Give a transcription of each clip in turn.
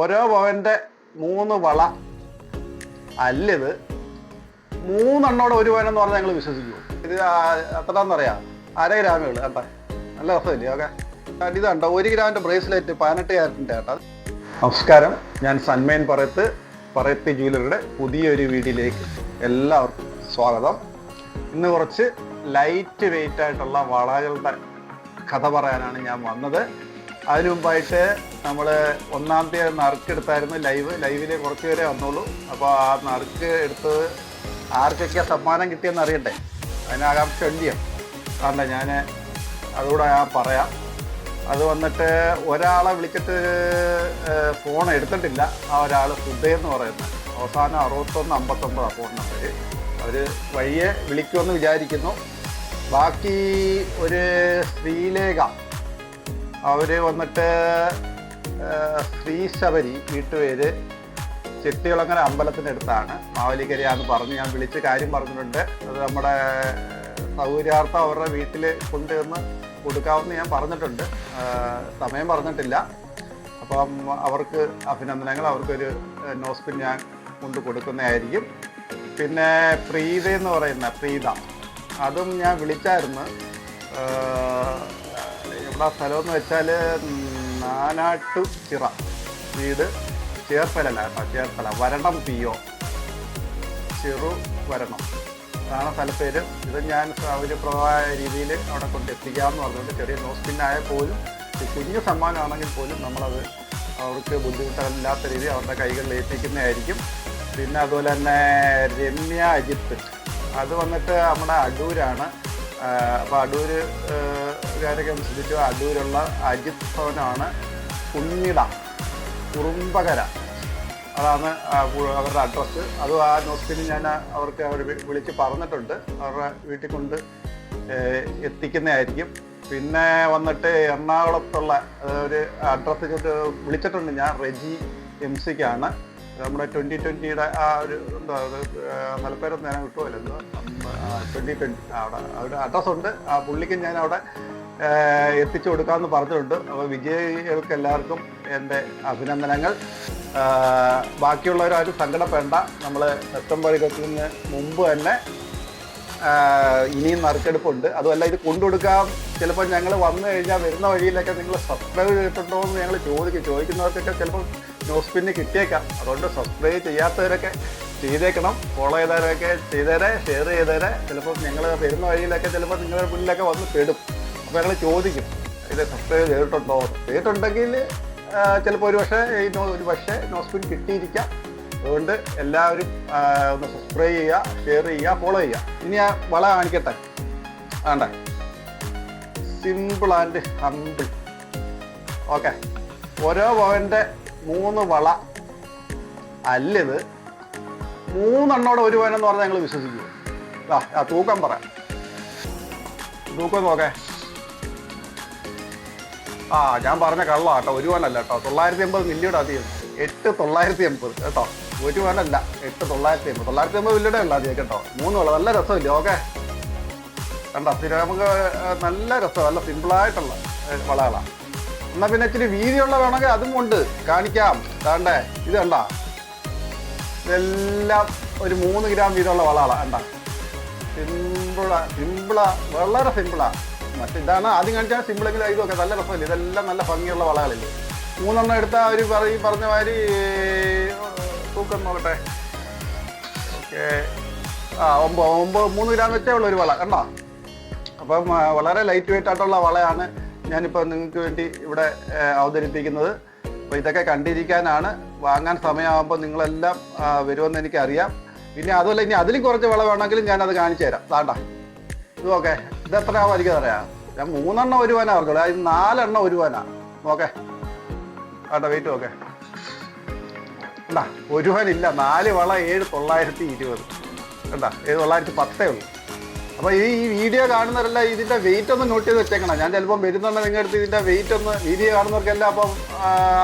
ഓരോ പവന്റെ മൂന്ന് വള അല്ലത് മൂന്നെണ്ണോടെ ഒരു പവനെന്ന് പറഞ്ഞാൽ ഞങ്ങൾ വിശ്വസിക്കുമോ ഇത് എത്രയാണെന്നറിയാം അര ഗ്രാമേ ഉള്ളൂ കേട്ടോ നല്ല രസമില്ലേ? ഓക്കെ. ഇത് കണ്ടോ? ഒരു ഗ്രാമിന്റെ ബ്രേസ്ലെറ്റ് പതിനെട്ട് ക്യാരറ്റിന്റെ കേട്ടോ. നമസ്കാരം. ഞാൻ സന്മയൻ പറയത്ത് പറയത്ത് ജ്വല്ലറിയുടെ പുതിയൊരു വീഡിയോയിലേക്ക് എല്ലാവർക്കും സ്വാഗതം. ഇന്ന് കുറച്ച് ലൈറ്റ് വെയിറ്റ് ആയിട്ടുള്ള വളകളുടെ കഥ പറയാനാണ് ഞാൻ വന്നത്. അതിനു മുമ്പായിട്ട് നമ്മൾ ഒന്നാം തീയതി നറുക്ക് എടുത്തായിരുന്നു ലൈവ്. ലൈവിൽ കുറച്ച് പേരെ വന്നുള്ളൂ. അപ്പോൾ ആ നറുക്ക് എടുത്തത് ആർക്കൊക്കെ സമ്മാനം കിട്ടിയെന്ന് അറിയട്ടെ അതിനാകാംക്ഷ ഉണ്ട് കാരണം ഞാൻ അതുകൂടെ ഞാൻ പറയാം. അത് വന്നിട്ട് ഒരാളെ വിളിച്ചിട്ട് ഫോൺ എടുത്തിട്ടില്ല. ആ ഒരാൾ സുധേ എന്ന് പറയുന്നത് അവസാനം അറുപത്തൊന്ന് അമ്പത്തൊമ്പതാണ് ഫോൺ നമ്പർ അവർ വഴിയെ വിളിക്കുമെന്ന് വിചാരിക്കുന്നു. ബാക്കി ഒരു ശ്രീലേഖ അവർ വന്നിട്ട് ശ്രീ ശബരി വീട്ടുപേര് ചെട്ടികുളങ്ങര അമ്പലത്തിന്റെ അടുത്താണ്. മാവലിക്കരയാന്ന് പറഞ്ഞ് ഞാൻ വിളിച്ച് കാര്യം പറഞ്ഞിട്ടുണ്ട്. അത് നമ്മുടെ സൗകര്യാർത്ഥം അവരുടെ വീട്ടിൽ കൊണ്ടുവന്ന് കൊടുക്കാമെന്ന് ഞാൻ പറഞ്ഞിട്ടുണ്ട്. സമയം പറഞ്ഞിട്ടില്ല. അപ്പം അവർക്ക് അഭിനന്ദനങ്ങൾ. അവർക്കൊരു നോസ്പിൻ ഞാൻ കൊണ്ട് കൊടുക്കുന്നതായിരിക്കും. പിന്നെ പ്രീത എന്ന് പറയുന്ന പ്രീത. അതും ഞാൻ വിളിച്ചായിരുന്നു. എവിടെ സ്ഥലം എന്ന് വെച്ചാൽ നാനാട്ടു ചിറ. വീട് ചേർപ്പലല്ല കേട്ടോ ചേർപ്പല. വരണം പി ഒ ചെറു വരണം. അതാണ് സ്ഥലപ്പേര് ഇത് ഞാൻ സൗകര്യപ്രദമായ രീതിയിൽ അവിടെ കൊണ്ട് എത്തിക്കാമെന്ന് പറഞ്ഞുകൊണ്ട് ചെറിയ നോസ്പിന്നായ പോലും കുഞ്ഞു സമ്മാനമാണെങ്കിൽ പോലും നമ്മളത് അവർക്ക് ബുദ്ധിമുട്ടില്ലാത്ത രീതി അവരുടെ കൈകളിൽ ഏൽപ്പിക്കുന്നതായിരിക്കും. പിന്നെ അതുപോലെ തന്നെ രമ്യ അജിത്ത് അത് വന്നിട്ട് നമ്മുടെ അടൂരാണ്. അപ്പോൾ അടൂര് കാരൊക്കെ വിശ്വസിച്ചു. അടൂരുള്ള അജിത് ഭവനാണ് കുഞ്ഞിട കുറുമ്പകര. അതാണ് അവരുടെ അഡ്രസ്സ് അത് ആ നോസ്റ്റിന് ഞാൻ അവർക്ക് അവർ വിളിച്ച് പറഞ്ഞിട്ടുണ്ട്. അവരുടെ വീട്ടിൽ കൊണ്ട് എത്തിക്കുന്നതായിരിക്കും. പിന്നെ വന്നിട്ട് എറണാകുളത്തുള്ള ഒരു അഡ്രസ്സ് വിളിച്ചിട്ടുണ്ട് ഞാൻ റെജി എം സിക്കാണ് നമ്മുടെ ട്വന്റി ട്വന്റിയുടെ ആ ഒരു എന്താ മലപ്പേരം നേരം കിട്ടുമല്ലോ ട്വന്റി ട്വന്റി അവിടെ അവിടെ അഡ്രസ്സുണ്ട് ആ പുള്ളിക്ക് ഞാൻ അവിടെ എത്തിച്ചു കൊടുക്കാമെന്ന് പറഞ്ഞിട്ടുണ്ട്. അപ്പോൾ വിജയികൾക്ക് എല്ലാവർക്കും എന്റെ അഭിനന്ദനങ്ങൾ. ബാക്കിയുള്ളവരാരും സങ്കടപ്പെടേണ്ട. നമ്മൾ സെപ്റ്റംബർ ഇരുപത്തിന് മുമ്പ് തന്നെ ഇനിയും നറുക്കെടുപ്പുണ്ട്. അതുമല്ല ഇത് കൊണ്ടുകൊടുക്കാം. ചിലപ്പോൾ ഞങ്ങൾ വന്നു കഴിഞ്ഞാൽ വരുന്ന വഴിയിലൊക്കെ നിങ്ങൾ സബ്സ്ക്രൈബ് ചെയ്തിട്ടുണ്ടോ എന്ന് ഞങ്ങൾ ചോദിക്കും. ചോദിക്കുന്നവർക്കൊക്കെ ചിലപ്പോൾ ന്യൂസ് പിന്നെ കിട്ടിയേക്കാം. അതുകൊണ്ട് സബ്സ്ക്രൈബ് ചെയ്യാത്തവരൊക്കെ ചെയ്തേക്കണം. ഫോളോ ചെയ്തവരൊക്കെ ചെയ്തേരെ ഷെയർ ചെയ്തേരെ. ചിലപ്പോൾ ഞങ്ങൾ വരുന്ന വഴിയിലൊക്കെ ചിലപ്പോൾ നിങ്ങളുടെ മുന്നിലൊക്കെ വന്ന് പെടും. ഞങ്ങൾ ചോദിക്കും ഇത് സബ്സ്ക്രൈബ് ചെയ്തിട്ടുണ്ടോ? ചെയ്തിട്ടുണ്ടെങ്കിൽ ചിലപ്പോൾ ഒരു പക്ഷേ ഒരു പക്ഷേ നോസ്പിൻ കിട്ടിയിരിക്കാം. അതുകൊണ്ട് എല്ലാവരും ഒന്ന് സബ്സ്ക്രൈബ് ചെയ്യുക ഷെയർ ചെയ്യുക ഫോളോ ചെയ്യുക. ഇനി ആ വള കാണിക്കട്ടെ? വേണ്ട സിമ്പിൾ ആൻഡ് ഹമ്പിൾ. ഓക്കെ. ഓരോ പവന്റെ മൂന്ന് വള അല്ലത് മൂന്നെണ്ണോടെ ഒരു പവൻ എന്ന് പറഞ്ഞാൽ ഞങ്ങൾ വിശ്വസിക്കും ആ തൂക്കം പറയാം തൂക്കം നോക്കേ. ആ ഞാൻ പറഞ്ഞ കള്ളാ കേട്ടോ. ഒരു പവനല്ല കേട്ടോ. തൊള്ളായിരത്തി എൺപത് മില്ലിയുടെ അധികം എട്ട് തൊള്ളായിരത്തി എൺപത് കേട്ടോ. ഒരു പവനല്ല. എട്ട് തൊള്ളായിരത്തി എൺപത് തൊള്ളായിരത്തി എൺപത് മില്ലിയുടെ ഉള്ള അധികം കേട്ടോ. മൂന്ന് വള നല്ല രസമില്ല? ഓക്കെ. കണ്ടോ? സ്ഥിരം നമുക്ക് നല്ല രസം. നല്ല സിമ്പിളായിട്ടുള്ള വളകളാണ് എന്നാൽ പിന്നെ ഇച്ചിരി വീതിയുള്ള വേണമെങ്കിൽ അതും ഉണ്ട്. കാണിക്കാം. കണ്ടേ? ഇത് കണ്ട? ഇതെല്ലാം ഒരു മൂന്ന് ഗ്രാം വീതമുള്ള വളകളാണ് കണ്ട? സിമ്പിളാ സിമ്പിളാ വളരെ സിമ്പിളാ മറ്റിതാണ് ആദ്യം കാണിച്ചാൽ സിമ്പിളെങ്കിലും ഇതൊക്കെ നല്ല രസമല്ലേ? ഇതെല്ലാം നല്ല ഭംഗിയുള്ള വളകളില്ലേ? മൂന്നെണ്ണം എടുത്താൽ അവർ പറയും പറഞ്ഞ മാതിരി തൂക്കം നോക്കട്ടെ. ഓക്കെ. ആ ഒമ്പത് ഒമ്പത് മൂന്ന് ഗ്രാം വെച്ചേ ഉള്ള ഒരു വള കണ്ടോ? അപ്പം വളരെ ലൈറ്റ് വെയിറ്റ് ആയിട്ടുള്ള വളയാണ് ഞാനിപ്പോൾ നിങ്ങൾക്ക് വേണ്ടി ഇവിടെ അവതരിപ്പിക്കുന്നത്. അപ്പോൾ ഇതൊക്കെ കണ്ടിരിക്കാനാണ്. വാങ്ങാൻ സമയമാകുമ്പോൾ നിങ്ങളെല്ലാം വരുമെന്ന് എനിക്കറിയാം. പിന്നെ അതുമല്ല ഇനി അതിലും കുറച്ച് വള വേണമെങ്കിലും ഞാനത് കാണിച്ചു തരാം. താണ്ട ഓക്കെ ഇത് എത്ര ആവുമായിരിക്കും അറിയാം? ഞാൻ മൂന്നെണ്ണം ഒരു ഒരുവാനാ അവർക്ക് അതായത് നാലെണ്ണം ഒരു ഒരുവാനാ. ഓക്കെ ആട്ടെ വെയിറ്റ് നോക്കേ. ഒരു ഒരുവനില്ല. നാല് വള ഏഴ് തൊള്ളായിരത്തി ഇരുപത്. കേട്ടാ ഏഴ് തൊള്ളായിരത്തി പത്തേ ഉള്ളൂ. അപ്പോൾ ഈ ഈ വീഡിയോ കാണുന്നവരല്ല ഇതിന്റെ വെയിറ്റ് ഒന്ന് നോട്ട് ചെയ്ത് വെച്ചേക്കണം. ഞാൻ ചിലപ്പോൾ വരുന്നുണ്ട് നിങ്ങളുടെ അടുത്ത് ഇതിന്റെ വെയിറ്റ് ഒന്ന് വീഡിയോ കാണുന്നവർക്കെല്ലാം അപ്പം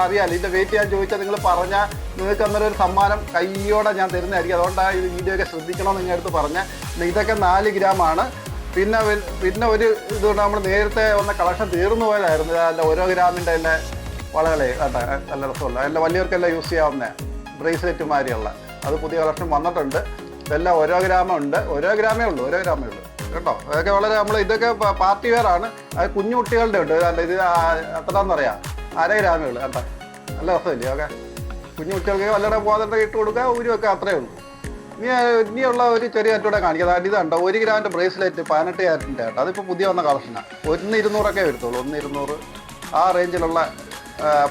അറിയാമല്ലോ ഇതിന്റെ വെയിറ്റ് ഞാൻ ചോദിച്ചാൽ നിങ്ങൾ പറഞ്ഞാൽ നിങ്ങൾക്ക് അന്നേരം ഒരു സമ്മാനം കയ്യോടെ ഞാൻ തരുന്നതായിരിക്കും. അതുകൊണ്ടാണ് ഈ വീഡിയോ ഒക്കെ ശ്രദ്ധിക്കണം നിങ്ങളുടെ അടുത്ത് പറഞ്ഞാൽ ഇതൊക്കെ നാല് ഗ്രാമാണ്. പിന്നെ പിന്നെ ഒരു ഇതുകൊണ്ട് നമ്മൾ നേരത്തെ വന്ന കളക്ഷൻ തീർന്നു പോയതായിരുന്നു. അല്ല ഓരോ ഗ്രാമിന്റെ തന്നെ വളകളെ കേട്ടോ. നല്ല രസമുള്ള. എല്ലാം വലിയവർക്കെല്ലാം യൂസ് ചെയ്യാവുന്ന ബ്രേസ്ലെറ്റ് മാതിരിയുള്ള. അത് പുതിയ കളക്ഷൻ വന്നിട്ടുണ്ട്. ഇതെല്ലാം ഓരോ ഗ്രാമം ഉണ്ട്. ഓരോ ഗ്രാമേ ഉള്ളൂ. ഓരോ ഗ്രാമേ ഉള്ളൂ. കേട്ടോ? അതൊക്കെ വളരെ നമ്മൾ ഇതൊക്കെ പാർട്ടി വെയറാണ് അത് കുഞ്ഞു കുട്ടികളുടെ ഉണ്ട്. ഇത് എത്രയാണെന്ന് പറയാം അര ഗ്രാമേ ഉള്ളൂ. കേട്ടോ? നല്ല രസമില്ലേ? ഓക്കെ കുഞ്ഞു കുട്ടികൾക്ക് വല്ലവിടെ പോകാതെ ഇട്ട് കൊടുക്കുക ഊരുമൊക്കെ അത്രേ ഉള്ളൂ. ഇനിയുള്ള ഒരു ചെറിയ അറ്റൂടെ കാണിക്കാം. അതായത് ഇതുണ്ടോ ഒരു ഗ്രാമിന്റെ ബ്രേസ്ലെറ്റ് പതിനെട്ട് ക്യാരറ്റിന്റെ ആട്ടോ അതിപ്പോൾ പുതിയ വന്ന കളക്ഷനാണ് ഒന്ന് ഇരുന്നൂറൊക്കെ വരുത്തുള്ളൂ. ഒന്ന് ഇരുന്നൂറ്. ആ റേഞ്ചിലുള്ള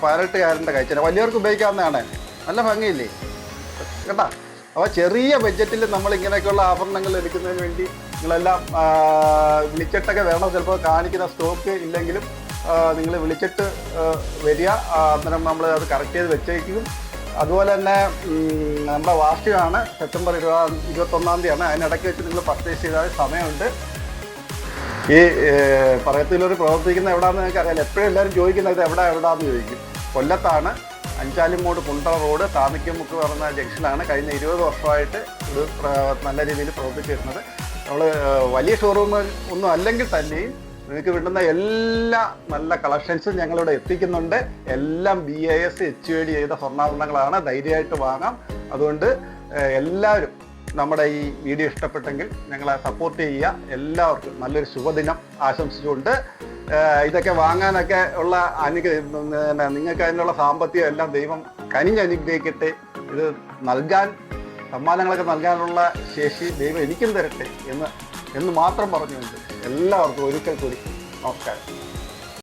പതിനെട്ട് ക്യാരറ്റിന്റെ കഴിച്ചാൽ വലിയവർക്ക് ഉപയോഗിക്കാവുന്നതാണ്. നല്ല ഭംഗിയില്ലേ? കേട്ടാ? അപ്പോൾ ചെറിയ ബഡ്ജറ്റിൽ നമ്മൾ ഇങ്ങനെയൊക്കെയുള്ള ആഭരണങ്ങൾ എടുക്കുന്നതിന് വേണ്ടി നിങ്ങളെല്ലാം വിളിച്ചിട്ടൊക്കെ വേണം. ചിലപ്പോൾ കാണിക്കുന്ന സ്റ്റോക്ക് ഇല്ലെങ്കിലും നിങ്ങൾ വിളിച്ചിട്ട് വരിക. അന്നേരം നമ്മൾ അത് കറക്റ്റ് ചെയ്ത് വെച്ചേക്കും. അതുപോലെ തന്നെ നമ്മുടെ വാർഷികമാണ് സെപ്റ്റംബർ ഇരുപതാം ഇരുപത്തൊന്നാം തീയതിയാണ്. അതിനിടയ്ക്ക് വെച്ച് നിങ്ങൾ പർച്ചേസ് ചെയ്താൽ സമയമുണ്ട്. ഈ പറയത്തിലൊരു പ്രവർത്തിക്കുന്ന എവിടാന്ന് നിങ്ങൾക്ക് അറിയാം എപ്പോഴും എല്ലാവരും ചോദിക്കുന്നത് ഇത് എവിടെ എവിടാന്ന് ചോദിക്കും. കൊല്ലത്താണ്. അഞ്ചാലിമൂട് കുണ്ടറ റോഡ് താമിക്കമുക്ക് പറഞ്ഞ ജംഗ്ഷനാണ് കഴിഞ്ഞ ഇരുപത് വർഷമായിട്ട് ഇത് നല്ല രീതിയിൽ പ്രവർത്തിച്ചിരുന്നത്. നമ്മൾ വലിയ ഷോറൂം ഒന്നും അല്ലെങ്കിൽ തന്നെയും നിങ്ങൾക്ക് വിടുന്ന എല്ലാ നല്ല കളക്ഷൻസും ഞങ്ങളിവിടെ എത്തിക്കുന്നുണ്ട്. എല്ലാം B A S H I D ചെയ്ത സ്വർണാഭരണങ്ങളാണ്. ധൈര്യമായിട്ട് വാങ്ങാം. അതുകൊണ്ട് എല്ലാവരും നമ്മുടെ ഈ വീഡിയോ ഇഷ്ടപ്പെട്ടെങ്കിൽ ഞങ്ങളെ സപ്പോർട്ട് ചെയ്യുക. എല്ലാവർക്കും നല്ലൊരു ശുഭദിനം ആശംസിച്ചുകൊണ്ട് ഇതൊക്കെ വാങ്ങാനൊക്കെ ഉള്ള അനുഗ്രഹം നിങ്ങൾക്ക് അതിനുള്ള സാമ്പത്തികം എല്ലാം ദൈവം കനിഞ്ഞ് അനുഗ്രഹിക്കട്ടെ. ഇത് നൽകാൻ സമ്മാനങ്ങളൊക്കെ നൽകാനുള്ള ശേഷി ദൈവം എനിക്കും തരട്ടെ എന്ന് എന്ന് മാത്രം പറഞ്ഞുകൊണ്ട് എല്ലാവർക്കും ഒരിക്കൽ കൂടി. നമസ്കാരം